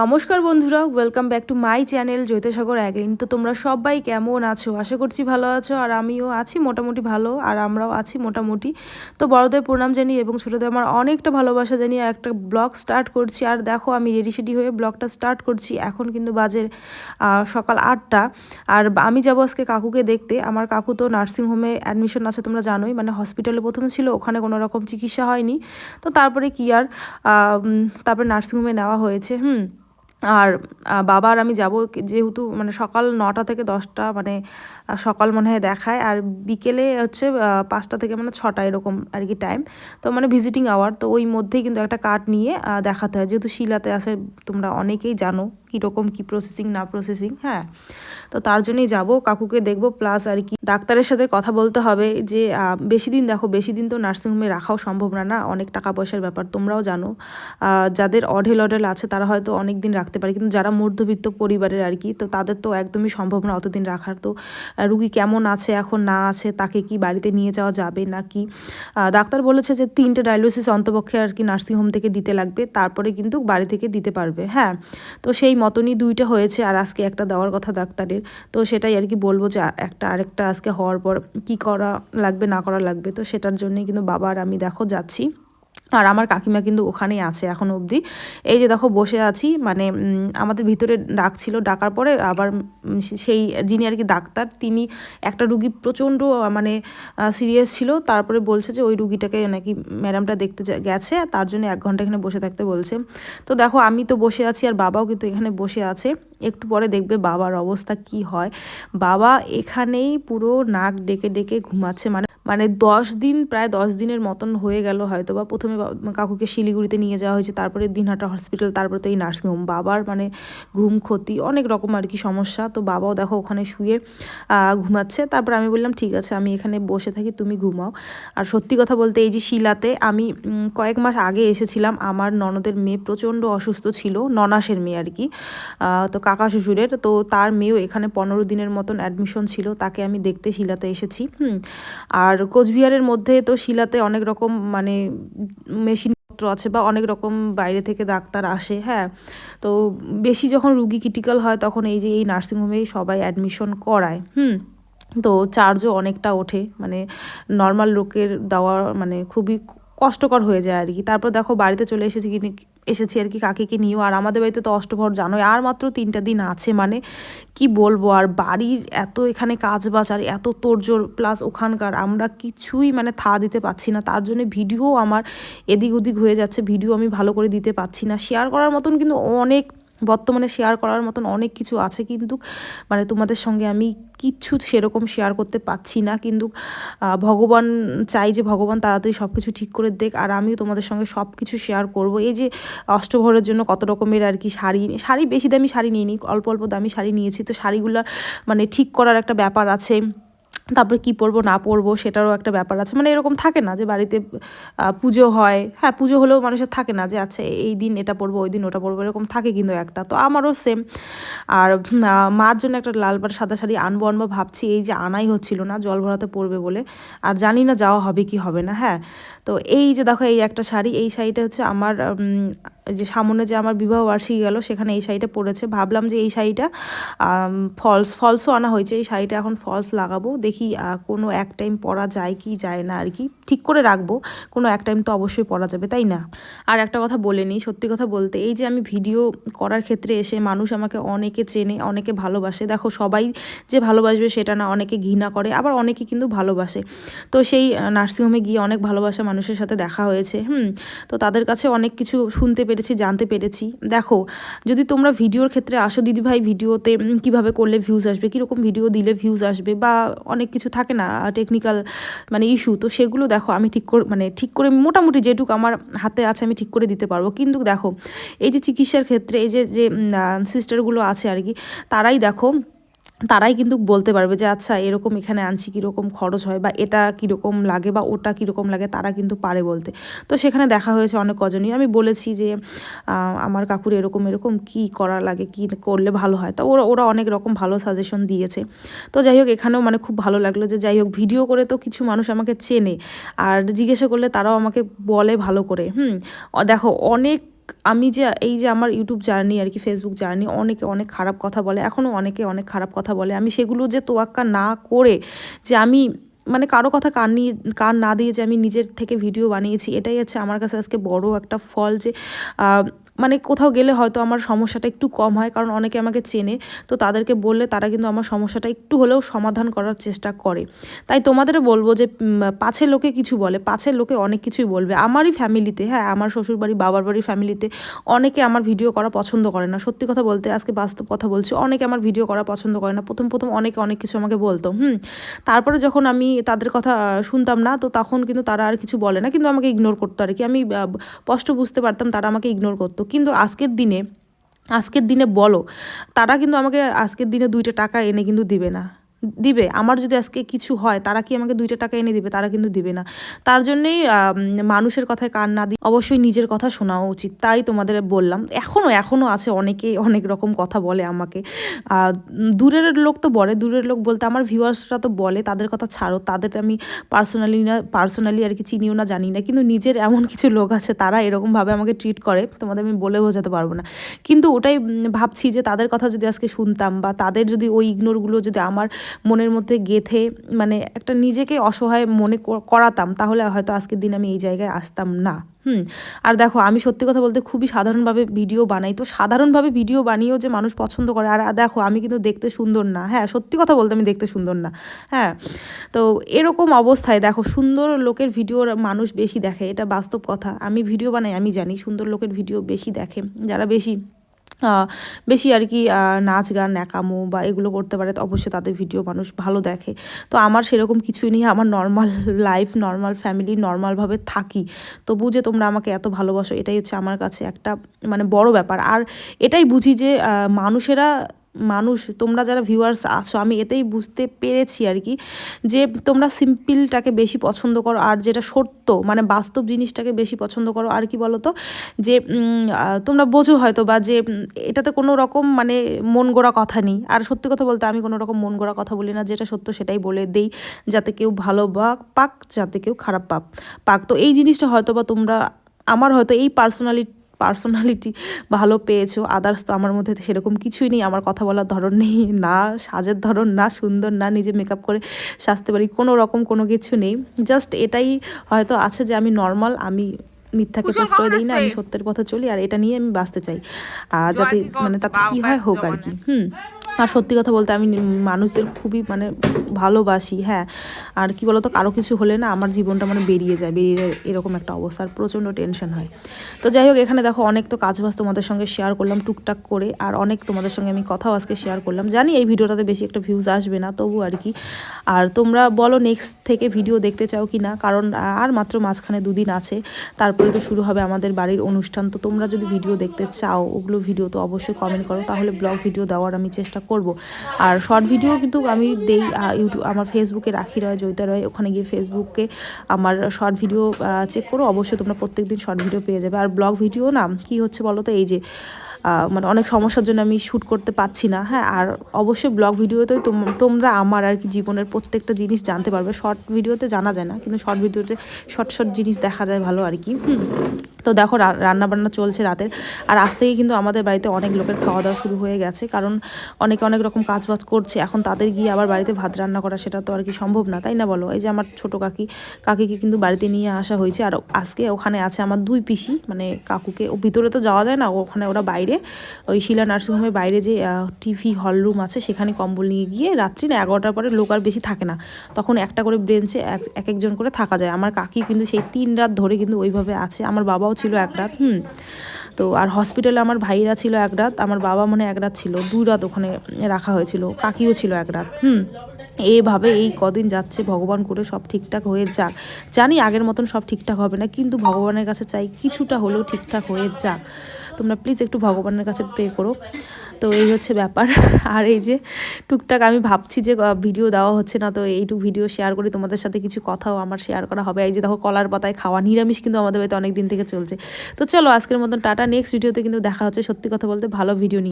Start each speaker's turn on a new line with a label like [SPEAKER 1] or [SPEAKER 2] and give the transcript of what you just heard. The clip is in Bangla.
[SPEAKER 1] নমস্কার বন্ধুরা welcome back to my channel Jyotisagar again তো তোমরা সবাই কেমন আছো? আশা করছি ভালো আছো, আর আমিও আছি মোটামুটি ভালো, আর আমরাও আছি মোটামুটি। তো বড়দের প্রণাম জানি এবং ছোটোদের আমার অনেকটা ভালোবাসা জানি আর একটা ব্লগ স্টার্ট করছি। আর দেখো, আমি রেডি সেডি হয়ে ব্লগটা স্টার্ট করছি। এখন কিন্তু বাজে সকাল আটটা। আর আমি যাব আজকে কাকুকে দেখতে। আমার কাকু তো নার্সিংহোমে অ্যাডমিশন আছে, তোমরা জানোই। মানে হসপিটালে প্রথমে ছিল, ওখানে কোনো রকম চিকিৎসা হয়নি। তো তারপরে কি আর তারপরে নার্সিংহোমে নেওয়া হয়েছে, হুম। আর বাবার আমি যাব যেহেতু মানে সকাল নটা থেকে দশটা মানে সকাল মনে হয় দেখায়। আর বিকেলে হচ্ছে পাঁচটা থেকে মানে ছটা এরকম আর কি টাইম তো মানে ভিজিটিং আওয়ার তো ওই মধ্যেই কিন্তু একটা কার্ড নিয়ে দেখাতে হয়। যেহেতু শিলাতে আছে, তোমরা অনেকেই জানো কীরকম কী প্রসেসিং না প্রসেসিং হ্যাঁ? তো তার জন্যই যাব, কাকুকে দেখব প্লাস আর কি ডাক্তারের সাথে কথা বলতে হবে যে বেশি দিন দেখো, বেশি দিন তো নার্সিংহোমে রাখাও সম্ভব না না? অনেক টাকা পয়সার ব্যাপার, তোমরাও জানো। যাদের অঢেল অঢেল আছে, তারা হয়তো অনেক দিন রাখতে পারে। কিন্তু যারা মধ্যবিত্ত পরিবারের আর কি, তো তাদের তো একদমই সম্ভব না অতদিন রাখার। তো রুগী কেমন আছে এখন না আছে তাকে কি বাড়িতে নিয়ে যাওয়া যাবে নাকি? আহ, ডাক্তার বলেছে যে তিনটে ডায়ালিসিস অন্তপক্ষে আর কি নার্সিংহোম থেকে দিতে লাগবে তারপরে কিন্তু বাড়ি থেকে দিতে পারবে হ্যাঁ? তো সেই মতনই দুইটা হয়েছে আর আজকে একটা দেওয়ার কথা ডাক্তারের। তো সেটাই আর কি বলব যে একটা আরেকটা আজকে হওয়ার পর কি করা লাগবে না করা লাগবে তো সেটার জন্যই কিন্তু বাবা আর আমি দেখো যাচ্ছি। আর আমার কাকিমা কিন্তু ওখানেই আছে এখন অবধি। এই যে দেখো বসে আছি মানে আমাদের ভিতরে ডাকছিল ডাকার পরে আবার সেই যিনি আর কি ডাক্তার, তিনি একটা রুগী প্রচণ্ড মানে সিরিয়াস ছিল। তারপরে বলছে যে ওই রুগীটাকে নাকি ম্যাডামটা দেখতে গেছে, তার জন্য এক ঘণ্টা এখানে বসে থাকতে বলছে। তো দেখো, আমি তো বসে আছি আর বাবাও কিন্তু এখানে বসে আছে। একটু পরে দেখবে বাবার অবস্থা কি হয়। বাবা এখানেই পুরো নাক ডেকে ডেকে ঘুমাচ্ছে মানে মানে দশ দিন, প্রায় দশ দিনের মতন হয়ে গেল হয়তো বা প্রথমে কাকুকে শিলিগুড়িতে নিয়ে যাওয়া হয়েছে, তারপরে দিনহাটা হসপিটাল তারপরে তো এই নার্সিংহোম বাবার মানে ঘুম, ক্ষতি, অনেক রকম আর কি সমস্যা। তো বাবাও দেখো ওখানে শুয়ে ঘুমাচ্ছে। তারপর আমি বললাম, ঠিক আছে, আমি এখানে বসে থাকি, তুমি ঘুমাও। আর সত্যি কথা বলতে এই যে শিলাতে আমি কয়েক মাস আগে এসেছিলাম। আমার ননদের মেয়ে প্রচণ্ড অসুস্থ ছিল, ননাসের মেয়ে আর কি তো কাকা শ্বশুরের। তো তার মেয়েও এখানে পনেরো দিনের মতন অ্যাডমিশন ছিল, তাকে আমি দেখতে শিলাতে এসেছি। হুম আর কোচবিহারের মধ্যে তো শিলাতে অনেক রকম মানে মেশিন আছে বা অনেক রকম বাইরে থেকে ডাক্তার আসে হ্যাঁ? তো বেশি যখন রুগী ক্রিটিক্যাল হয় তখন এই যে এই নার্সিংহোমেই সবাই অ্যাডমিশন করায়, হুম? তো চার্জও অনেকটা ওঠে মানে নর্মাল লোকের দেওয়া মানে খুবই কষ্টকর হয়ে যায় আর কি। তারপর দেখো বাড়িতে চলে এসেছি কি এসেছি আর কি কাকিকে নিয়েও। আর আমাদের বাড়িতে তো অষ্টভর জানোই, আর মাত্র তিনটা দিন আছে মানে কি বলব? আর বাড়ির এত এখানে কাজ বাজ আর এত তোরজোর প্লাস ওখানকার আমরা কিছুই মানে থা দিতে পাচ্ছি না। তার জন্য ভিডিও আমার এদিক ওদিক হয়ে যাচ্ছে ভিডিও আমি ভালো করে দিতে পাচ্ছি না। শেয়ার করার মতন কিন্তু অনেক বর্তমানে শেয়ার করার মতন অনেক কিছু আছে কিন্তু মানে তোমাদের সঙ্গে আমি কিচ্ছু সেরকম শেয়ার করতে পাচ্ছি না। কিন্তু ভগবান চাই যে ভগবান তাড়াতাড়ি সব কিছু ঠিক করে দেখ আর আমিও তোমাদের সঙ্গে সব কিছু শেয়ার করব। এই যে অষ্টভরের জন্য কত রকমের আর কি শাড়ি শাড়ি বেশি দামি শাড়ি নিইনি, অল্প অল্প দামি শাড়ি নিয়েছি। তো শাড়িগুলো মানে ঠিক করার একটা ব্যাপার আছে। তারপরে কি পরবো, না পরবো, সেটারও একটা ব্যাপার আছে। মানে এরকম থাকে না যে বাড়িতে পুজো হয়। হ্যাঁ পুজো হলেও মানুষের থাকে না যে আচ্ছা এই দিন এটা পরবো, ওই দিন ওটা পরবো, এরকম থাকে কিন্তু একটা। তো আমারও সেম আর মার জন্য একটা লাল পাড় সাদা শাড়ি আনব আনব ভাবছি, এই যে আনাই হচ্ছিল না, জল ভরাতে পড়বে বলে। আর জানি না যাওয়া হবে কি হবে না হ্যাঁ। তো এই যে দেখো, এই একটা শাড়ি, এই শাড়িটা হচ্ছে আমার যে সামনে যে আমার বিবাহ বার্ষিকী গেল, সেখানে এই শাড়িটা পরেছে। ভাবলাম যে এই শাড়িটা ফলস ফলসও আনা হয়েছে। এই শাড়িটা এখন ফলস লাগাবো। দেখি কোনো এক টাইম পরা যায় কি যায় না আর কি। ঠিক করে রাখব। কোনো এক টাইম তো অবশ্যই পরা যাবে, তাই না? আর একটা কথা বলে নিই, সত্যি কথা বলতে, এই যে আমি ভিডিও করার ক্ষেত্রে এসে মানুষ আমাকে অনেকে চেনে, অনেকে ভালোবাসে। দেখো, সবাই যে ভালোবাসবে সেটা না, অনেকে ঘৃণা করে, আবার অনেকে কিন্তু ভালোবাসে। তো সেই নার্সিংহোমে গিয়ে অনেক ভালোবাসা মানুষের সাথে দেখা হয়েছে, হুম? তো তাদের কাছে অনেক কিছু শুনতে পেরেছি, জানতে পেরেছি। দেখো, যদি তোমরা ভিডিওর ক্ষেত্রে আসো, দিদিভাই ভিডিওতে কীভাবে করলে ভিউজ আসবে, কীরকম ভিডিও দিলে ভিউজ আসবে বা অনেক কিছু থাকে না টেকনিক্যাল মানে ইস্যু তো সেগুলো দেখো, আমি ঠিক করে মানে ঠিক করে, মোটামুটি যেটুকু আমার হাতে আছে, আমি ঠিক করে দিতে পারব। কিন্তু দেখো, এই যে চিকিৎসার ক্ষেত্রে, এই যে যে সিস্টারগুলো আছে আর কি, তারাই দেখো তারাই কিন্তু বলতে পারবে যে আচ্ছা এরকম এখানে আনছি, কীরকম খরচ হয় বা এটা কীরকম লাগে বা ওটা কীরকম লাগে, তারা কিন্তু পারে বলতে। তো সেখানে দেখা হয়েছে অনেক কজনই আমি বলেছি যে আমার কাকুর এরকম এরকম কি করা লাগে, কি করলে ভালো হয়? তা ওরা ওরা অনেক রকম ভালো সাজেশন দিয়েছে। তো যাই হোক, এখানেও মানে খুব ভালো লাগল যে, যাই হোক ভিডিও করে তো কিছু মানুষ আমাকে চেনে। আর জিজ্ঞাসা করলে তারাও আমাকে বলে ভালো করে। হুম, দেখো, অনেক আমি যে, এই যে আমার ইউটিউব জার্নি আর কি ফেসবুক জার্নি, অনেকে অনেক খারাপ কথা বলে, এখনও অনেকে অনেক খারাপ কথা বলে। আমি সেগুলো যে তোয়াক্কা না করে যে আমি মানে কারও কথা কান নিয়ে, কান না দিয়ে যে আমি নিজের থেকে ভিডিও বানিয়েছি, এটাই হচ্ছে আমার কাছে আজকে বড় একটা ফল যে মানে কোথাও গেলে হয়তো আমার সমস্যাটা একটু কম হয়, কারণ অনেকে আমাকে চেনে। তো তাদেরকে বললে তারা কিন্তু আমার সমস্যাটা একটু হলেও সমাধান করার চেষ্টা করে। তাই তোমাদের বলব যে পাছের লোকে কিছু বলে, পাছের লোকে অনেক কিছুই বলবে। আমারই ফ্যামিলিতে হ্যাঁ আমার শ্বশুরবাড়ি, বাবার বাড়ির ফ্যামিলিতে অনেকে আমার ভিডিও করা পছন্দ করে না। সত্যি কথা বলতে, আজকে বাস্তব কথা বলছি, অনেকে আমার ভিডিও করা পছন্দ করে না। প্রথম প্রথম অনেকে অনেক কিছু আমাকে বলতো, হুম। তারপরে যখন আমি তাদের কথা শুনতাম না, তো তখন কিন্তু তারা আর কিছু বলে না, কিন্তু আমাকে ইগনোর করতো আর কি। আমি স্পষ্ট বুঝতে পারতাম তারা আমাকে ইগনোর করতো। কিন্তু আজকের দিনে আজকের দিনে বলো, তারা কিন্তু আমাকে আজকের দিনে দুইটা টাকা এনে কিন্তু দিবে না। দিবে, আমার যদি আজকে কিছু হয়, তারা কি আমাকে দুইটা টাকা এনে দিবে? তারা কিন্তু দিবে না। তার জন্যেই মানুষের কথায় কান না দিই। অবশ্যই নিজের কথা শোনাও উচিত, তাই তোমাদের বললাম। এখনও এখনও আছে অনেকে অনেক রকম কথা বলে আমাকে। দূরের লোক তো বলে, দূরের লোক বলতে আমার ভিউয়ার্সরা তো বলে, তাদের কথা ছাড়ো, তাদের আমি পার্সোনালি না, পার্সোনালি আর কি চিনিও না, জানি না, কিন্তু নিজের এমন কিছু লোক আছে, তারা এরকমভাবে আমাকে ট্রিট করে, তোমাদের আমি বলে বোঝাতে পারব না। কিন্তু ওটাই ভাবছি যে তাদের কথা যদি আজকে শুনতাম বা তাদের যদি ওই ইগনোরগুলো যদি আমার মনের মধ্যে গেথে মানে একটা নিজেকে অসহায় মনে করাতাম, তাহলে হয়তো আজকের দিন আমি এই জায়গায় আসতাম না। হুম, আর দেখো, আমি সত্যি কথা বলতে খুবই সাধারণভাবে ভিডিও বানাই। তো সাধারণভাবে ভিডিও বানিয়েও যে মানুষ পছন্দ করে, আর দেখো, আমি কিন্তু দেখতে সুন্দর না। হ্যাঁ সত্যি কথা বলতে আমি দেখতে সুন্দর না। হ্যাঁ তো এরকম অবস্থায় দেখো, সুন্দর লোকের ভিডিও মানুষ বেশি দেখে, এটা বাস্তব কথা। আমি ভিডিও বানাই, আমি জানি সুন্দর লোকের ভিডিও বেশি দেখে। যারা বেশি বেশি আর কি নাচ গান, ন্যাকামো বা এগুলো করতে পারে অবশ্যই তাদের ভিডিও মানুষ ভালো দেখে। তো আমার সেরকম কিছুই নেই, আমার নর্মাল লাইফ নর্মাল ফ্যামিলি নর্মালভাবে থাকি। তো বুঝে তোমরা আমাকে এত ভালোবাসো, এটাই হচ্ছে আমার কাছে একটা মানে বড় ব্যাপার। আর এটাই বুঝি যে মানুষেরা মানুষ, তোমরা যারা ভিউয়ার্স আসো আমি এতেই বুঝতে পেরেছি আর কি যে তোমরা সিম্পলটাকে বেশি পছন্দ করো আর যেটা সত্য মানে বাস্তব জিনিসটাকে বেশি পছন্দ করো। আর কি বলো তো যে তোমরা বোঝো হয়তো বা যে এটাতে কোনো রকম মানে মন গোড়া কথা নেই। আর সত্যি কথা বলতে আমি কোনো রকম মন গোড়া কথা বলি না, যেটা সত্য সেটাই বলে দেই, যাতে কেউ ভালো বা পাক, যাতে কেউ খারাপ পাক। পাক। তো এই জিনিসটা হয়তো বা তোমরা, আমার হয়তো এই পার্সোনালি পার্সোনালিটি ভালো পেয়েছ আদার্স তো আমার মধ্যে সেরকম কিছুই নেই আমার কথা বলার ধরন নেই না সাজের ধরন না সুন্দর না নিজে মেকআপ করে সাজতে পারি কোনো রকম কোনো কিছু নেই জাস্ট এটাই হয়তো আছে যে আমি নর্মাল আমি মিথ্যাকে প্রশ্রয় দিই না আমি সত্যের পথে চলি আর এটা নিয়ে আমি বাঁচতে চাই। যাতে মানে তাতে কী হয় হোক আর কি হুম। আর সত্যি কথা বলতে আমি মানুষদের খুবই মানে ভালোবাসি হ্যাঁ। আর কি বলতো, কারও কিছু হলে না আমার জীবনটা মানে বেরিয়ে যায়, বেরিয়ে এরকম একটা অবস্থা, আর প্রচণ্ড টেনশন হয়। তো যাই হোক, এখানে দেখো অনেক তো কাজবাজ তোমাদের সঙ্গে শেয়ার করলাম টুকটাক করে, আর অনেক তোমাদের সঙ্গে আমি কথাও আজকে শেয়ার করলাম। জানি এই ভিডিওটাতে বেশি একটা ভিউজ আসবে না, তবু আর কি। আর তোমরা বলো নেক্সট থেকে ভিডিও দেখতে চাও কি না কারণ আর মাত্র মাঝখানে দুদিন আছে, তারপরে তো শুরু হবে আমাদের বাড়ির অনুষ্ঠান। তো তোমরা যদি ভিডিও দেখতে চাও, ওগুলো ভিডিও তো অবশ্যই কমেন্ট করো, তাহলে ব্লগ ভিডিও দেওয়ার আমি চেষ্টা করব। আর শর্ট ভিডিও কিন্তু আমি দেই ইউটিউব আমার ফেসবুকে রাখি রয়, জয়িতা রয়। ওখানে গিয়ে ফেসবুকে আমার শর্ট ভিডিও চেক করো। অবশ্যই তোমরা প্রত্যেক দিন শর্ট ভিডিও পেয়ে যাবে। আর ব্লগ ভিডিও না, কি হচ্ছে বলো তো? এই যে মানে অনেক সমস্যার জন্য আমি শ্যুট করতে পারছি না হ্যাঁ? আর অবশ্যই ব্লগ ভিডিওতে তোমরা আমার আর কি জীবনের প্রত্যেকটা জিনিস জানতে পারবে। শর্ট ভিডিওতে জানা যায় না, কিন্তু শর্ট ভিডিওতে শর্ট শর্ট জিনিস দেখা যায় ভালো আর কি। তো দেখো রান্না বান্না চলছে রাতের। আর আজ থেকে কিন্তু আমাদের বাড়িতে অনেক লোকের খাওয়া দাওয়া শুরু হয়ে গেছে, কারণ অনেকে অনেক রকম কাজ বাজ করছে। এখন তাদের গিয়ে আবার বাড়িতে ভাত রান্না করা সেটা তো আর কি সম্ভব না, তাই না বলো? এই যে আমার ছোট কাকি, কাকিকে কিন্তু বাড়িতে নিয়ে আসা হয়েছে। আর আজকে ওখানে আছে আমার দুই পিসি মানে কাকুকে, ও ভিতরে তো যাওয়া যায় না, ওখানে ওরা বাইরে। ওই শিলা নার্সিংহোমের বাইরে যে টিভি হল রুম আছে, সেখানে কম্বল নিয়ে গিয়ে রাত্রি না এগারোটার পরে লোক আর বেশি থাকে না। তখন একটা করে ব্রেঞ্চে এক একজন করে থাকা যায়। আমার কাকি কিন্তু সেই তিন রাত ধরে কিন্তু ওইভাবে আছে। আমার বাবাও বাবাও ছিল এক রাত, হুম। তো আর হসপিটালে আমার ভাইরা ছিল এক রাত, আমার বাবা মনে এক রাত ছিল, দুই রাত ওখানে রাখা হয়েছিল কাকিও ছিল এক রাত, হুম। এভাবে এই কদিন যাচ্ছে, ভগবান করে সব ঠিকঠাক হয়ে যাক। জানি আগের মতন সব ঠিকঠাক হবে না, কিন্তু ভগবানের কাছে চাই কিছুটা হলেও ঠিকঠাক হয়ে যাক। তোমরা প্লিজ একটু ভগবানের কাছে প্রে করো। তো এই হচ্ছে ব্যাপার। আর এই যে টুকটাক আমি ভাবছি যে ভিডিও দেওয়া হচ্ছে না, তো এইটুক ভিডিও শেয়ার করি, তোমাদের সাথে কিছু কথাও আমার শেয়ার করা হবে। এই যে দেখো, কলার পাতায় খাওয়া নিরামিষ কিন্তু আমাদের বাড়িতে অনেক দিন থেকে চলছে। তো চলো, আজকের মতন টাটা নেক্সট ভিডিওতে কিন্তু দেখা হচ্ছে সত্যি কথা বলতে ভালো ভিডিও নিয়ে।